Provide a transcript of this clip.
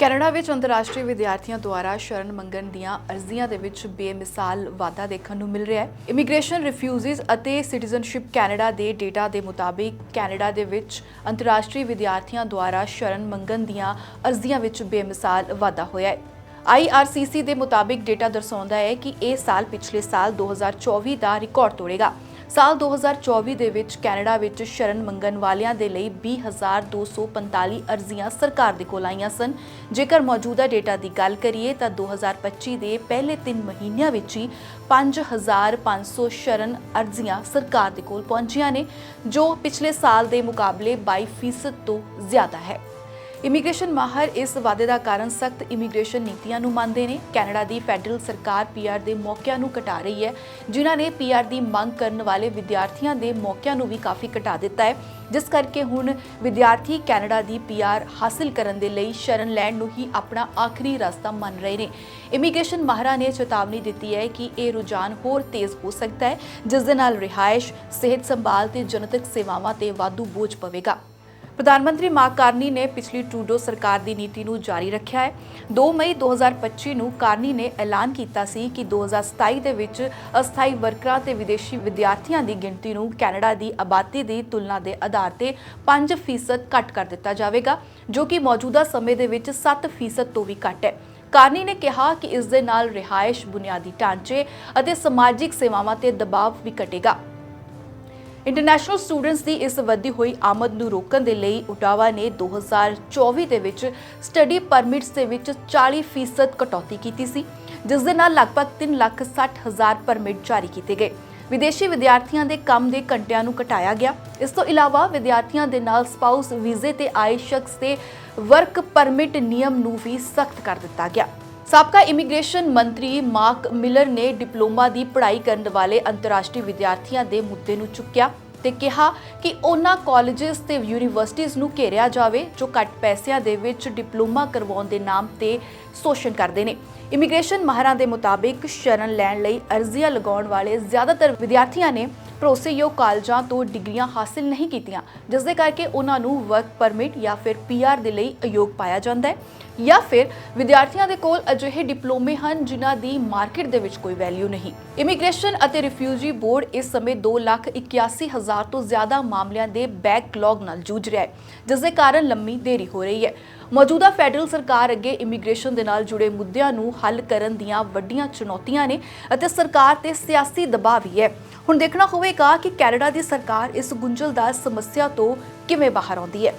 Canada ਵਿੱਚ ਅੰਤਰਰਾਸ਼ਟਰੀ ਵਿਦਿਆਰਥੀਆਂ ਦੁਆਰਾ ਸ਼ਰਨ ਮੰਗਣ ਦੀਆਂ ਅਰਜ਼ੀਆਂ ਦੇ ਵਿੱਚ ਬੇਮਿਸਾਲ ਵਾਧਾ ਦੇਖਣ ਨੂੰ ਮਿਲ ਰਿਹਾ ਹੈ। ਇਮੀਗ੍ਰੇਸ਼ਨ ਰਿਫਿਊਜੀਜ਼ ਅਤੇ ਸਿਟੀਜ਼ਨਸ਼ਿਪ ਕੈਨੇਡਾ ਦੇ ਡੇਟਾ ਦੇ ਮੁਤਾਬਿਕ ਕੈਨੇਡਾ ਦੇ ਵਿੱਚ ਅੰਤਰਰਾਸ਼ਟਰੀ ਵਿਦਿਆਰਥੀਆਂ ਦੁਆਰਾ ਸ਼ਰਨ ਮੰਗਣ ਦੀਆਂ ਅਰਜ਼ੀਆਂ ਵਿੱਚ ਬੇਮਿਸਾਲ ਵਾਧਾ ਹੋਇਆ ਹੈ। IRCC ਦੇ ਮੁਤਾਬਿਕ ਡੇਟਾ ਦਰਸਾਉਂਦਾ ਹੈ ਕਿ ਇਹ ਸਾਲ ਪਿਛਲੇ ਸਾਲ 2024 ਦਾ ਰਿਕਾਰਡ ਤੋੜੇਗਾ। ਸਾਲ 2024 ਦੇ ਵਿੱਚ ਕੈਨੇਡਾ ਵਿੱਚ ਸ਼ਰਨ ਮੰਗਣ ਵਾਲਿਆਂ ਦੇ ਲਈ 20245 ਅਰਜ਼ੀਆਂ ਸਰਕਾਰ ਦੇ ਕੋਲ ਆਈਆਂ ਸਨ। ਜੇਕਰ ਮੌਜੂਦਾ ਡੇਟਾ ਦੀ ਗੱਲ ਕਰੀਏ ਤਾਂ 2025 ਦੇ ਪਹਿਲੇ 3 ਮਹੀਨਿਆਂ ਵਿੱਚ ਹੀ 5500 ਸ਼ਰਨ ਅਰਜ਼ੀਆਂ ਸਰਕਾਰ ਦੇ ਕੋਲ ਪਹੁੰਚੀਆਂ ਨੇ, ਜੋ ਪਿਛਲੇ ਸਾਲ ਦੇ ਮੁਕਾਬਲੇ 22% ਤੋਂ ਜ਼ਿਆਦਾ ਹੈ। ਇਮੀਗ੍ਰੇਸ਼ਨ ਮਾਹਰ ਇਸ ਵਾਅਦੇ ਦਾ ਕਾਰਨ ਸਖਤ ਇਮੀਗ੍ਰੇਸ਼ਨ ਨੀਤੀਆਂ ਨੂੰ ਮੰਨਦੇ ਨੇ। ਕੈਨੇਡਾ ਦੀ ਫੈਡਰਲ ਸਰਕਾਰ ਪੀਆਰ ਦੇ ਮੌਕਿਆਂ ਨੂੰ ਘਟਾ ਰਹੀ ਹੈ, ਜਿਨ੍ਹਾਂ ਨੇ ਪੀਆਰ ਦੀ ਮੰਗ ਕਰਨ ਵਾਲੇ ਵਿਦਿਆਰਥੀਆਂ ਦੇ ਮੌਕਿਆਂ ਨੂੰ ਵੀ ਕਾਫੀ ਘਟਾ ਦਿੱਤਾ ਹੈ। ਜਿਸ ਕਰਕੇ ਹੁਣ ਵਿਦਿਆਰਥੀ ਕੈਨੇਡਾ ਦੀ ਪੀਆਰ ਹਾਸਲ ਕਰਨ ਦੇ ਲਈ ਸ਼ਰਨ ਲੈਣ ਨੂੰ ਹੀ ਆਪਣਾ ਆਖਰੀ ਰਸਤਾ ਮੰਨ ਰਹੇ ਨੇ। ਇਮੀਗ੍ਰੇਸ਼ਨ ਮਾਹਰਾਂ ਨੇ ਚੇਤਾਵਨੀ ਦਿੱਤੀ ਹੈ ਕਿ ਇਹ ਰੁਝਾਨ ਹੋਰ ਤੇਜ਼ ਹੋ ਸਕਦਾ ਹੈ, ਜਿਸ ਦੇ ਨਾਲ ਰਿਹਾਇਸ਼, ਸਿਹਤ ਸੰਭਾਲ ਤੇ ਜਨਤਕ ਸੇਵਾਵਾਂ ਤੇ ਵਾਧੂ ਬੋਝ ਪਵੇਗਾ। ਪ੍ਰਧਾਨ ਮੰਤਰੀ ਮਾਰਕ ਕਾਰਨੀ ਨੇ ਪਿਛਲੀ ਟਰੂਡੋ ਸਰਕਾਰ ਦੀ ਨੀਤੀ ਨੂੰ ਜਾਰੀ ਰੱਖਿਆ ਹੈ। 2 ਮਈ 2025 ਨੂੰ ਕਾਰਨੀ ਨੇ ਐਲਾਨ ਕੀਤਾ ਸੀ ਕਿ 2027 ਦੇ ਵਿੱਚ ਅਸਥਾਈ ਵਰਕਰਾਂ ਤੇ ਵਿਦੇਸ਼ੀ ਵਿਦਿਆਰਥੀਆਂ ਦੀ ਗਿਣਤੀ ਨੂੰ ਕੈਨੇਡਾ ਦੀ ਆਬਾਦੀ ਦੀ ਤੁਲਨਾ ਦੇ ਆਧਾਰ ਤੇ 5% ਘੱਟ ਕਰ ਦਿੱਤਾ ਜਾਵੇਗਾ, ਜੋ ਕਿ ਮੌਜੂਦਾ ਸਮੇਂ ਦੇ ਵਿੱਚ 7% ਤੋਂ ਵੀ ਘੱਟ ਹੈ। ਕਾਰਨੀ ਨੇ ਕਿਹਾ ਕਿ ਇਸ ਦੇ ਨਾਲ ਰਿਹਾਇਸ਼ ਬੁਨਿਆਦੀ ਢਾਂਚੇ ਅਤੇ ਸਮਾਜਿਕ ਸੇਵਾਵਾਂ ਤੇ ਦਬਾਅ ਵੀ ਘਟੇਗਾ। ਇੰਟਰਨੈਸ਼ਨਲ ਸਟੂਡੈਂਟਸ ਦੀ ਇਸ ਵਧਦੀ ਹੋਈ ਆਮਦ ਨੂੰ ਰੋਕਣ ਦੇ ਲਈ ਉਟਾਵਾ ਨੇ 2024 ਦੇ ਵਿੱਚ ਸਟੱਡੀ ਪਰਮਿਟਸ ਦੇ ਵਿੱਚ 40% ਕਟੌਤੀ ਕੀਤੀ ਸੀ, ਜਿਸ ਦੇ ਨਾਲ ਲਗਭਗ 3 ਲੱਖ 60 ਹਜ਼ਾਰ ਪਰਮਿਟ ਜਾਰੀ ਕੀਤੇ ਗਏ। ਵਿਦੇਸ਼ੀ ਵਿਦਿਆਰਥੀਆਂ ਦੇ ਕੰਮ ਦੇ ਘੰਟਿਆਂ ਨੂੰ ਘਟਾਇਆ ਗਿਆ। ਇਸ ਤੋਂ ਇਲਾਵਾ ਵਿਦਿਆਰਥੀਆਂ ਦੇ ਨਾਲ ਸਪਾਊਸ ਵੀਜ਼ੇ ਤੇ ਆਏ ਸ਼ਖਸ ਦੇ ਵਰਕ ਪਰਮਿਟ ਨਿਯਮ ਨੂੰ ਵੀ ਸਖਤ ਕਰ ਦਿੱਤਾ ਗਿਆ। ਸਾਬਕਾ ਇਮੀਗ੍ਰੇਸ਼ਨ ਮੰਤਰੀ ਮਾਰਕ ਮਿਲਰ ਨੇ ਡਿਪਲੋਮਾ ਦੀ ਪੜ੍ਹਾਈ ਕਰਨ ਵਾਲੇ ਅੰਤਰਰਾਸ਼ਟਰੀ ਵਿਦਿਆਰਥੀਆਂ ਦੇ ਮੁੱਦੇ ਨੂੰ ਚੁੱਕਿਆ ਤੇ ਕਿਹਾ ਕਿ ਉਹਨਾਂ ਕਾਲਜਸ ਤੇ ਯੂਨੀਵਰਸਿਟੀਆਂ ਨੂੰ ਘੇਰਿਆ ਜਾਵੇ, ਜੋ ਘੱਟ ਪੈਸਿਆਂ ਦੇ ਵਿੱਚ ਡਿਪਲੋਮਾ ਕਰਵਾਉਣ ਦੇ ਨਾਮ ਤੇ ਸ਼ੋਸ਼ਣ ਕਰਦੇ ਨੇ। ਇਮੀਗ੍ਰੇਸ਼ਨ ਮਾਹਰਾਂ ਦੇ ਮੁਤਾਬਿਕ ਸ਼ਰਨ ਲੈਣ ਲਈ ਅਰਜ਼ੀਆਂ ਲਗਾਉਣ ਵਾਲੇ ਜ਼ਿਆਦਾਤਰ ਵਿਦਿਆਰਥੀਆਂ ਨੇ ਭਰੋਸੇਯੋਗ ਕਾਲਜਾਂ ਤੋਂ ਡਿਗਰੀਆਂ ਹਾਸਲ ਨਹੀਂ ਕੀਤੀਆਂ ਜਿਸ ਦੇ ਕਰਕੇ ਉਹਨਾਂ ਨੂੰ ਵਰਕ ਪਰਮਿਟ ਜਾਂ ਫਿਰ ਪੀਆਰ ਦੇ ਲਈ ਅਯੋਗ ਪਾਇਆ ਜਾਂਦਾ ਹੈ। ਜਾਂ ਫਿਰ ਵਿਦਿਆਰਥੀਆਂ ਦੇ ਕੋਲ ਅਜਿਹੇ ਡਿਪਲੋਮੇ ਹਨ ਜਿਨ੍ਹਾਂ ਦੀ ਮਾਰਕੀਟ ਦੇ ਵਿੱਚ ਕੋਈ ਵੈਲਿਊ ਨਹੀਂ। ਇਮੀਗ੍ਰੇਸ਼ਨ ਅਤੇ ਰਿਫਿਊਜੀ ਬੋਰਡ ਇਸ ਸਮੇਂ 2,81,000 ਤੋਂ ਜ਼ਿਆਦਾ ਮਾਮਲਿਆਂ ਦੇ ਬੈਕਲੌਗ ਨਾਲ ਜੂਝ ਰਿਹਾ ਹੈ ਜਿਸ ਦੇ ਕਾਰਨ ਲੰਮੀ ਦੇਰੀ ਹੋ ਰਹੀ ਹੈ। ਮੌਜੂਦਾ ਫੈਡਰਲ ਸਰਕਾਰ ਅੱਗੇ ਇਮੀਗ੍ਰੇਸ਼ਨ ਦੇ ਨਾਲ ਜੁੜੇ ਮੁੱਦਿਆਂ ਨੂੰ ਹੱਲ ਕਰਨ ਦੀਆਂ ਵੱਡੀਆਂ ਚੁਣੌਤੀਆਂ ਨੇ ਅਤੇ ਸਰਕਾਰ ਤੇ ਸਿਆਸੀ ਦਬਾਅ ਵੀ ਹੈ। ਹੁਣ ਦੇਖਣਾ ਹੋਵੇਗਾ ਕਿ ਕੈਨੇਡਾ ਦੀ ਸਰਕਾਰ ਇਸ ਗੁੰਝਲਦਾਰ ਸਮੱਸਿਆ ਤੋਂ ਕਿਵੇਂ ਬਾਹਰ ਆਉਂਦੀ ਹੈ।